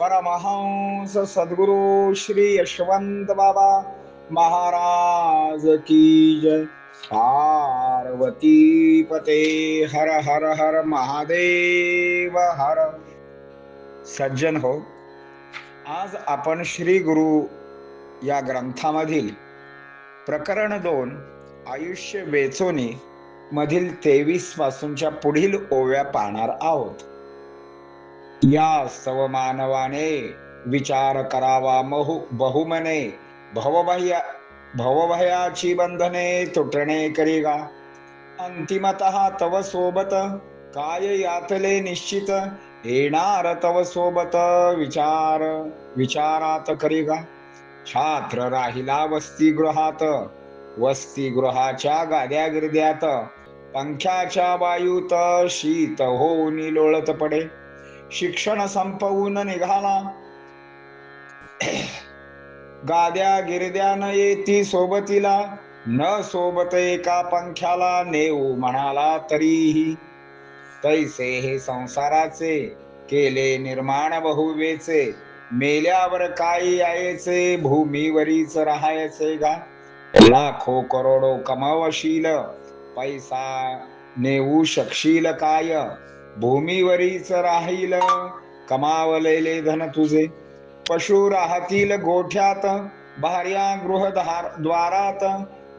परमहंस सद्गुरु श्री यशवंत बाबा महाराज की जय। पार्वती पते हर हर हर महादेव हर। सज्जन हो आज आपण श्री गुरु या ग्रंथामधील प्रकरण दोन आयुष्य वेचोनी मधील तेवीस पासूनच्या पुढील ओव्या पाहणार आहोत. या सव मानवाने विचार करावा महु बहुमने. भवभया भवभयाची बंधने तुटणे करीगा. अंतिमत तव सोबत काय यातले निश्चित? येणार तव सोबत विचार विचारात करीगा. छात्र राहिला वसतिगृहात वसतिगृहाच्या गाद्या गिरद्यात पंख्याच्या वायूत शीत होऊन लोळत पडे. शिक्षण संपवून निघाला गाद्या गिरद्या न येती सोबतीला न सोबत एका पंख्याला नेऊ म्हणाला तरीही तैसे हे संसाराचे केले निर्माण बहुवेचे मेल्यावर काही यायचे भूमीवरीच राहायचे गा लाखो करोडो कमावशील पैसा नेऊ शकशील काय भूमीवरीच राहील कमावलेले धन तुझे. पशु राहतील गोठ्यात भार्या गृह द्वारात.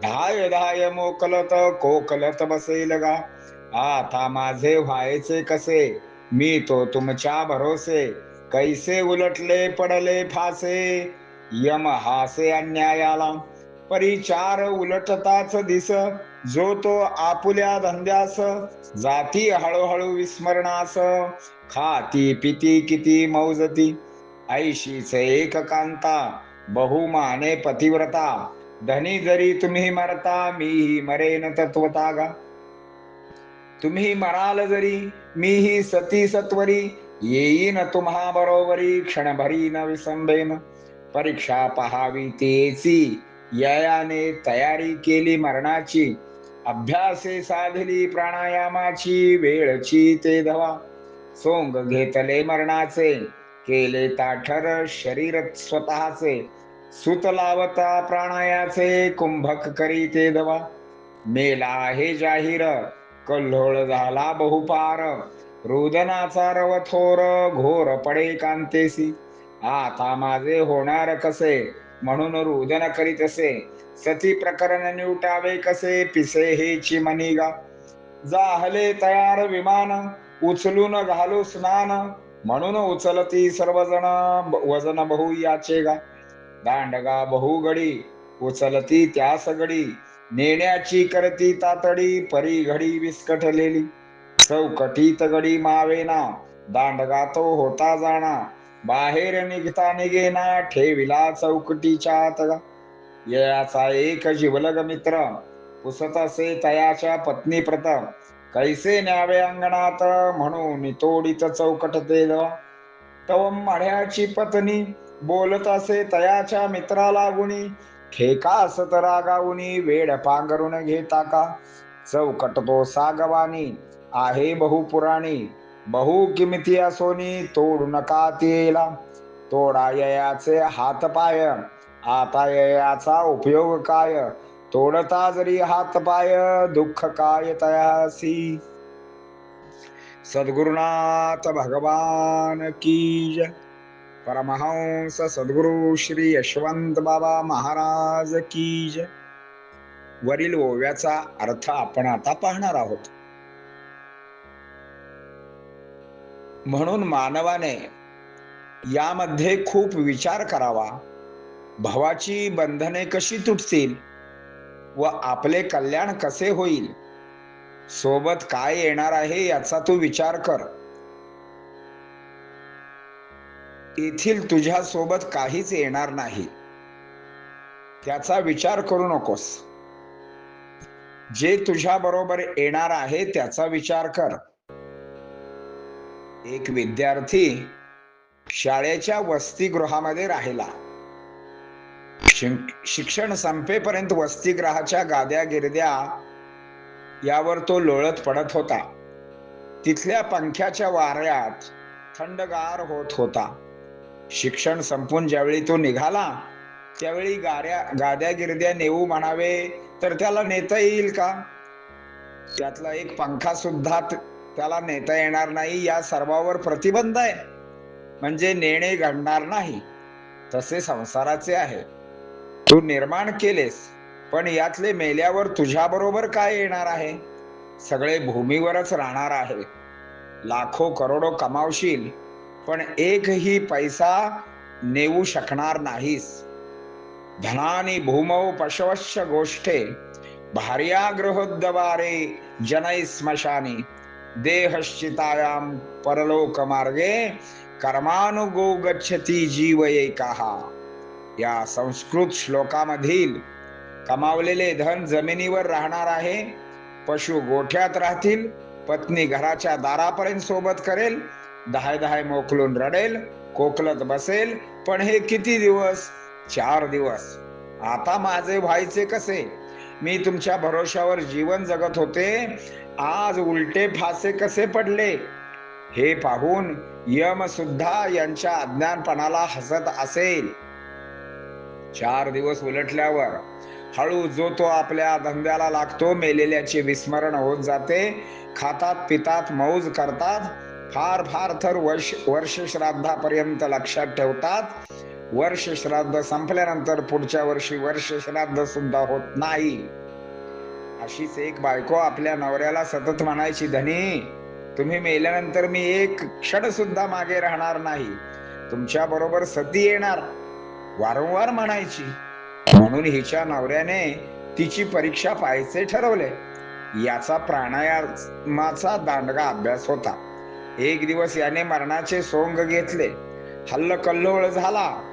धाय धाय मोकलत कोकलत बसेल गा. आता माझे व्हायचे कसे? मी तो तुमच्या भरोसे. कैसे उलटले पडले फासे? यम हासे अन्यायाला. परिचार उलटताच दिस जो तो आपुल्या धंद्यास जाती हळूहळू विस्मरणास खाती पिती किती मौजती. ऐशीच एक कांता बहुमाने पतिव्रता. धनी जरी तुम्ही मरता मीही मरेन तत्वता गा तुम्ही मराल जरी मीही सती सत्वरी. येईन तुम्हा बरोबरी क्षणभरी न विसंबेन परीक्षा पहावी तेची ययाने तयारी केली मरणाची. अभ्यासे साधली प्राणायामाची वेळची ते धवा. सोंग घेतले मरणाचे केले ताठर शरीर स्वतःचे. सुत लावता प्राणायाचे कुंभक करी ते धवा. मेला हे जाहीर कल्होळ झाला बहुपार. रुदनाचा रव थोर घोर पडे कांतेसी. आता माझे होणार कसे? म्हणून रुदन करीत असे. सती प्रकरण निवटावे कसे पिसे हे मनीगा जा हले तयार विमान उचलून घालू स्नान म्हणून उचलती सर्वजण वजन बहु याचे गा. दांडगा बहु गडी उचलती त्यास गडी. नेण्याची करती तातडी परी घडी विस्कटलेली. चौकटीत गडी मावेना दांडगा तो होता जाणा. बाहेर निघता निघेना ठेविला चौकटीच्या आत याचा एक जिवलग मित्र पुसत असे तयाच्या पत्नी प्रथम. कैसे न्यावे अंगणात म्हणून तोडीत चौकट देल तव मढ्याची पत्नी बोलत असे तयाच्या मित्राला गुणी. असत रागावुनी वेड पांघरून घेता का? चौकट तो सागवानी आहे बहु पुराणी. बहु किमती असोनी तोडू नका तेला. तोडा ययाचे हात पाय आता याचा उपयोग काय? तोडता जरी हात पाय दुःख काय तयासी? सद्गुरुनाथ भगवान की परमहंस सद्गुरु श्री यशवंत बाबा महाराज की वरील ओव्याचा अर्थ आपण आता पाहणार आहोत. म्हणून मानवाने यामध्ये खूप विचार करावा. भावाची बंधने कशी तुटतील व आपले कल्याण कसे होईल? सोबत काय येणार आहे याचा तू विचार कर. येथील तुझ्या सोबत काहीच येणार नाही. त्याचा विचार करू नकोस. जे तुझ्या बरोबर येणार आहे त्याचा विचार कर. एक विद्यार्थी शाळेच्या वसतिगृहामध्ये राहिला. शिक- शिक्षण संपेपर्यंत वसतिग्रहाच्या गाद्या गिरद्या यावर तो लोळत पडत होता. तिथल्या पंख्याच्या वाऱ्यात थंडगार होत होता. शिक्षण संपून ज्यावेळी तो निघाला त्यावेळी गाऱ्या गाद्या गिरद्या नेऊ म्हणावे तर त्याला नेता येईल का? त्यातला एक पंखा सुद्धा त्याला नेता येणार नाही या सर्वावर प्रतिबंध आहे. म्हणजे नेणे घडणार नाही. तसे संसाराचे आहे. तू निर्माण केलेस पण यातले मेल्यावर तुझ्या बरोबर काय येणार आहे? सगळे भूमीवरच राहणार आहे. लाखो करोडो कमावशील पण एकही पैसा नेऊ शकणार नाहीस. धनानी भूमौ पशवश्च गोष्ठे भार्या गृहोद्दवारे जनै स्मशानी देहश्चितायाम परलोक मार्गे कर्मानुगो गच्छती जीव एकाहा या संस्कृत श्लोकामधील कमावलेले धन जमिनीवर राहणार आहे पशु गोठ्यात राहतील पत्नी घराच्या दारापर्यंत सोबत करेल दहाय दहाय मोकलून रडेल कोकलत बसेल पण हे किती दिवस? चार दिवस. आता माझे व्हायचे कसे? मी तुमच्या भरोशावर जीवन जगत होते आज उलटे फासे कसे पडले? हे पाहून यम सुद्धा यांच्या अज्ञानपणाला हसत असेल. चार दिवस उलटल्यावर हळू जो तो आपल्या धंद्याला लागतो मेलेल्याचे विस्मरण होत जाते. खातात पितात मौज करतात. फार फार तर वर्ष वर्ष श्राद्धापर्यंत लक्षात ठेवतात. वर्ष श्राद्ध संपल्यानंतर पुढच्या वर्षी वर्ष श्राद्ध सुद्धा होत नाही. अशीच एक बायको आपल्या नवऱ्याला सतत म्हणायची धनी तुम्ही मेल्यानंतर मी एक क्षण सुद्धा मागे राहणार नाही. तुमच्या बरोबर सती येणार. वारंवार म्हणायची. म्हणून हिच्या नवऱ्याने तिची परीक्षा पाहायचे ठरवले. याचा प्राणायामाचा दांडगा अभ्यास होता. एक दिवस याने मरणाचे सोंग घेतले. हल्ल कल्लोळ झाला.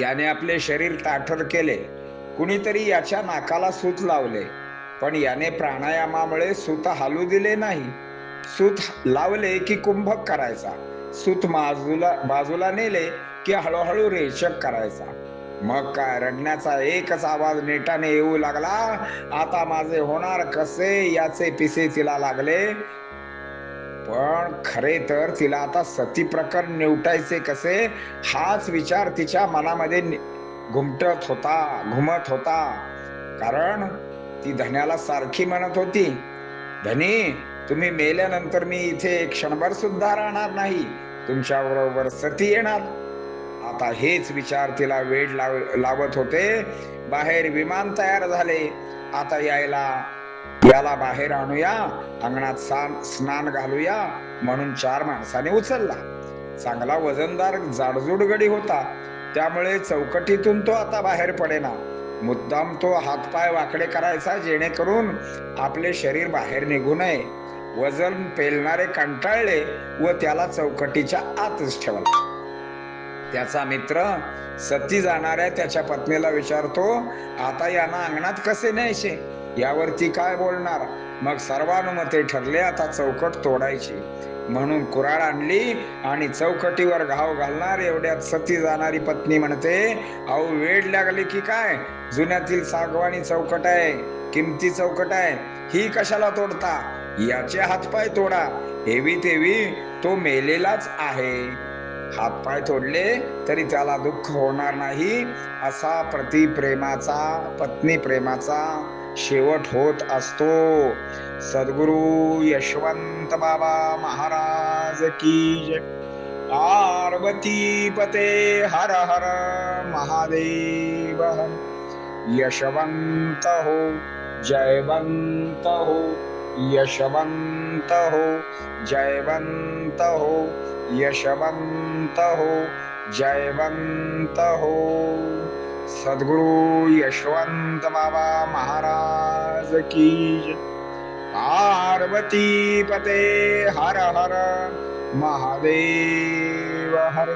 याने आपले शरीर ताठर केले. कुणीतरी याच्या नाकाला सूत लावले. पण याने प्राणायामामुळे सूत हालू दिले नाही. सूत लावले की कुंभक करायचा. सूत बाजूला बाजूला नेले. की हळूहळू रेचक करायचा. मग काय रडण्याचा एकच आवाज नेटाने येऊ लागला. आता माझे होणार कसे याचे पिसे तिला लागले. पण खरे तर तिला आता सती प्रकरण निवटायचे कसे हाच विचार तिच्या मनामध्ये घुमटत होता घुमत होता. कारण ती धन्याला सारखी म्हणत होती धनी तुम्ही मेल्यानंतर मी इथे एक क्षणभर सुद्धा राहणार नाही. तुमच्या बरोबर सती येणार. आता हेच विचार तिला वेळ लाव लावत होते. बाहेर विमान तयार झाले. आता यायला याला बाहेर आणूया. अंगणात सान- स्नान घालूया. म्हणून चार माणसाने उचलला. चांगला वजनदार जाडजूड गडी होता. त्यामुळे चौकटीतून तो आता बाहेर पडेना. मुद्दाम तो हातपाय वाकडे करायचा जेणेकरून आपले शरीर बाहेर निघू नये. वजन पेलणारे कंटाळले व त्याला चौकटीच्या आतच ठेवला. त्याचा मित्र सती जाणाऱ्या त्याच्या पत्नीला विचारतो आता यांना अंगणात कसे न्यायचे? यावरती काय बोलणार? मग सर्वानुमते ठरले आता चौकट तोडायची. म्हणून कुराड आणली आणि चौकटीवर घाव घालणार एवढ्यात सती जाणारी पत्नी म्हणते अहो वेळ लागली की काय? जुन्यातील सागवानी चौकट आहे किमती चौकट आहे ही कशाला तोडता? याचे हातपाय तोडा हेवी तेवी तो मेलेलाच आहे. हातपाय तोडले तरी त्याला दुःख होणार नाही. असा प्रतिप्रेमाचा पत्नी प्रेमाचा शेवट होत असतो. सद्गुरु यशवंत बाबा महाराज की पार्वती पते हर हर महादेव यशवंत हो जयवंत हो यशवंत हो जयवंत हो यशवंत हो जयवंत हो सद्गुरु यशवंत बाबा महाराज की पार्वती पते हर हर महादेव हर।